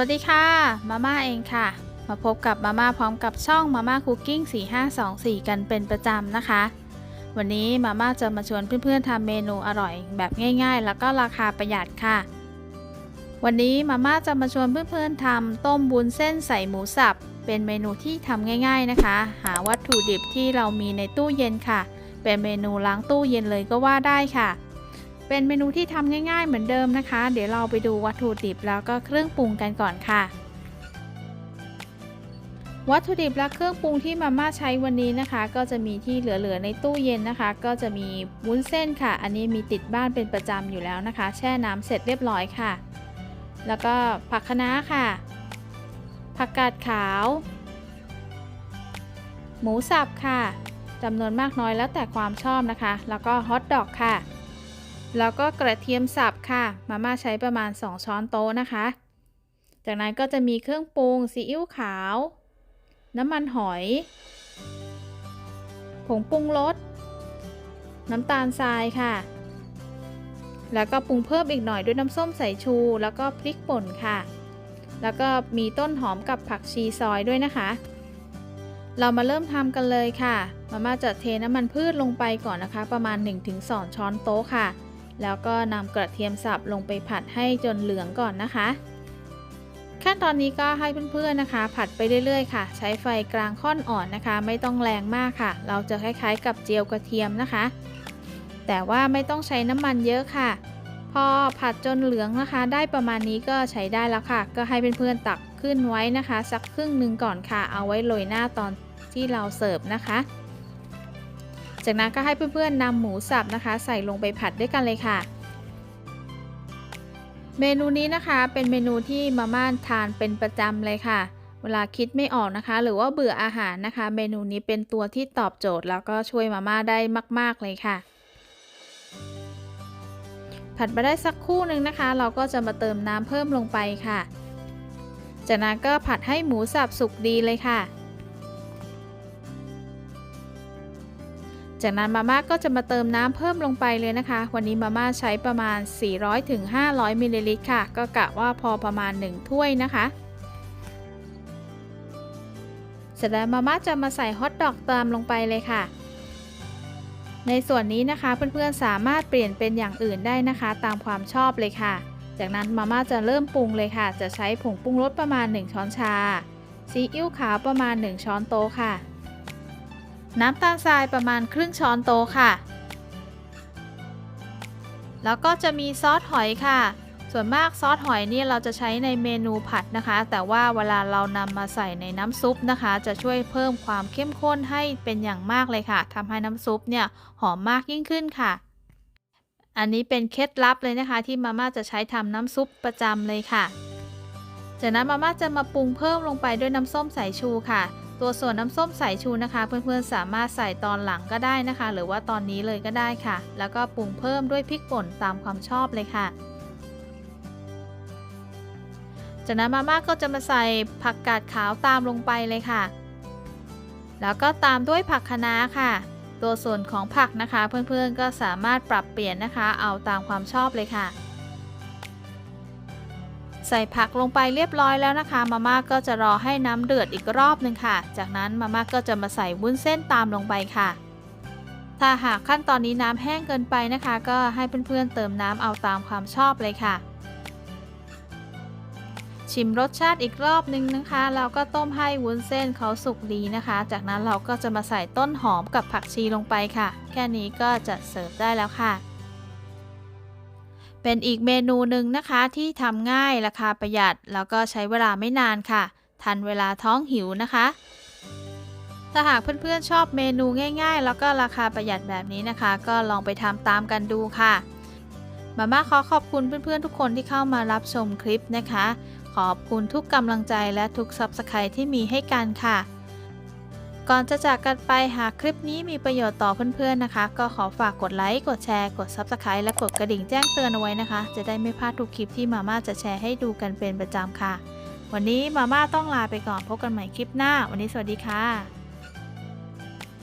วัสดีค่ะ มาม่าเองค่ะ มาพบกับมาม่าพร้อมกับช่องมาม่าคุกกิ้ง4524 กันเป็นประจำนะคะ วันนี้มาม่าจะมาชวนเพื่อนๆทำเมนูอร่อย แบบง่าย ๆ แล้วก็ราคาประหยัดค่ะ วันนี้มาม่าจะมาชวนเพื่อนๆทำต้มบุญเส้นใส่หมูสับ เป็นเมนูที่ทำง่าย ๆนะคะ หาวัตถุดิบที่เรามีในตู้เย็นค่ะ เป็นเมนูล้างตู้เย็นเลยก็ว่าได้ค่ะ เป็นเมนูที่ทำง่ายๆเหมือนเดิมนะคะ เดี๋ยวเราไปดูวัตถุดิบแล้วก็เครื่องปรุงกันก่อนค่ะ วัตถุดิบและเครื่องปรุงที่มาม่าใช้วันนี้นะคะ ก็จะมีที่เหลือๆในตู้เย็นนะคะ ก็จะมีวุ้นเส้นค่ะ อันนี้มีติดบ้านเป็นประจำอยู่แล้วนะคะ แช่น้ำเสร็จเรียบร้อยค่ะ แล้วก็ผักคะน้าค่ะ ผักกาดขาว หมูสับค่ะจำนวนมากน้อยแล้วแต่ความชอบนะคะ แล้วก็ฮอทดอกค่ะ แล้วก็กระเทียมสับค่ะ มาม่าใช้ประมาณ 2 ช้อนโต๊ะนะคะ จากนั้นก็จะมีเครื่องปรุงซีอิ๊วขาว น้ำมันหอย ผงปรุงรส น้ำตาลทรายค่ะ แล้วก็ปรุงเพิ่มอีกหน่อยด้วยน้ำส้มสายชู แล้วก็พริกป่นค่ะ แล้วก็มีต้นหอมกับผักชีซอยด้วยนะคะ เรามาเริ่มทำกันเลยค่ะ มาม่าจะเทน้ำมันพืชลงไปก่อนนะคะ ประมาณ 1-2 ช้อนโต๊ะค่ะ แล้วก็นำกระเทียมสับลงไปผัดให้จนเหลืองก่อนนะคะ ขั้นตอนนี้ก็ให้เพื่อนๆนะคะ ผัดไปเรื่อยๆค่ะ ใช้ไฟกลางค่อนอ่อนนะคะ ไม่ต้องแรงมากค่ะ เราจะคล้ายๆ กับเจียวกระเทียมนะคะ แต่ว่าไม่ต้องใช้น้ำมันเยอะค่ะ พอผัดจนเหลืองนะคะ ได้ประมาณนี้ก็ใช้ได้แล้วค่ะ ก็ให้เพื่อนๆตักขึ้นไว้นะคะ สักครึ่งหนึ่งก่อนค่ะ เอาไว้โรยหน้าตอนที่เราเสิร์ฟนะคะ จากนั้นก็ให้เพื่อนๆนำหมูสับนะคะ ใส่ลงไปผัดด้วยกันเลยค่ะ เมนูนี้นะคะเป็นเมนูที่มาม่าทานเป็นประจำเลยค่ะ เวลาคิดไม่ออกนะคะ หรือว่าเบื่ออาหารนะคะ เมนูนี้เป็นตัวที่ตอบโจทย์ แล้วก็ช่วยมาม่าได้มาก ๆเลยค่ะผัดมาได้สักครู่หนึ่งนะคะ เราก็จะมาเติมน้ำเพิ่มลงไปค่ะ จากนั้นก็ผัดให้หมูสับสุกดีเลยค่ะ จากนั้นมาม่าก็จะมาเติมน้ำเพิ่มลงไปเลยนะคะ วันนี้มาม่าใช้ประมาณ 400-500มิลลิลิตรค่ะ ก็กะว่าพอประมาณ 1 ถ้วยนะคะเสร็จแล้วมาม่าจะมาใส่ฮอทดอกตามลงไปเลยค่ะ ในส่วนนี้นะคะเพื่อนๆสามารถเปลี่ยนเป็นอย่างอื่นได้นะคะ ตามความชอบเลยค่ะ จากนั้นมาม่าจะเริ่มปรุงเลยค่ะ จะใช้ผงปรุงรสประมาณ 1 ช้อนชา ซีอิ๊วขาวประมาณ 1 ช้อนโต๊ะค่ะ น้ำตาลทรายประมาณครึ่งช้อนโต๊ะค่ะ แล้วก็จะมีซอสหอยค่ะ ส่วนมากซอสหอยนี่เราจะใช้ในเมนูผัดนะคะ แต่ว่าเวลาเรานำมาใส่ในน้ำซุปนะคะ จะช่วยเพิ่มความเข้มข้นให้เป็นอย่างมากเลยค่ะทำให้น้ำซุปเนี่ยหอมมากยิ่งขึ้นค่ะ อันนี้เป็นเคล็ดลับเลยนะคะ ที่มาม่าจะใช้ทำน้ำซุปประจำเลยค่ะ จากนั้นมาม่าจะมาปรุงเพิ่มลงไปด้วยน้ำส้มสายชูค่ะ ตัวส่วนน้ำส้มสายชูนะคะ เพื่อนๆสามารถใส่ตอนหลังก็ได้นะคะ หรือว่าตอนนี้เลยก็ได้ค่ะ แล้วก็ปรุงเพิ่มด้วยพริกป่นตามความชอบเลยค่ะจากนั้นมาม่าก็จะมาใส่ผักกาดขาวตามลงไปเลยค่ะ แล้วก็ตามด้วยผักคะน้าค่ะ ตัวส่วนของผักนะคะ เพื่อนๆก็สามารถปรับเปลี่ยนนะคะ เอาตามความชอบเลยค่ะ ใส่ผักลงไปเรียบร้อยแล้วนะคะ มาม่าก็จะรอให้น้ำเดือดอีกรอบหนึ่งค่ะ จากนั้นมาม่าก็จะมาใส่วุ้นเส้นตามลงไปค่ะ ถ้าหากขั้นตอนนี้น้ำแห้งเกินไปนะคะ ก็ให้เพื่อนๆเติมน้ำเอาตามความชอบเลยค่ะชิมรสชาติอีกรอบนึงนะคะแล้วก็ต้มให้วุ้นเส้นเขาสุกดีนะคะ จากนั้นเราก็จะมาใส่ต้นหอมกับผักชีลงไปค่ะ แค่นี้ก็จะเสิร์ฟได้แล้วค่ะ เป็นอีกเมนูหนึ่งนะคะที่ทำง่ายราคาประหยัด แล้วก็ใช้เวลาไม่นานค่ะ ทันเวลาท้องหิวนะคะ ถ้าหากเพื่อนๆชอบเมนูง่าย ๆ แล้วก็ราคาประหยัดแบบนี้นะคะ ก็ลองไปทำตามกันดูค่ะมาม่าขอขอบคุณเพื่อนๆทุกคนที่เข้ามารับชมคลิปนะคะ ขอบคุณทุกกำลังใจและทุกซับสไครต์ที่มีให้กันค่ะ ก่อนจะจากกันไปหากคลิปนี้มีประโยชน์ต่อเพื่อนๆนะคะ ก็ขอฝากกดไลค์กดแชร์กด Subscribe และกดกระดิ่งแจ้งเตือนเอาไว้นะคะ จะได้ไม่พลาดทุกคลิปที่มาม่าจะแชร์ให้ดูกันเป็นประจำค่ะ วันนี้มาม่าต้องลาไปก่อนพบกันใหม่คลิปหน้า วันนี้สวัสดีค่ะ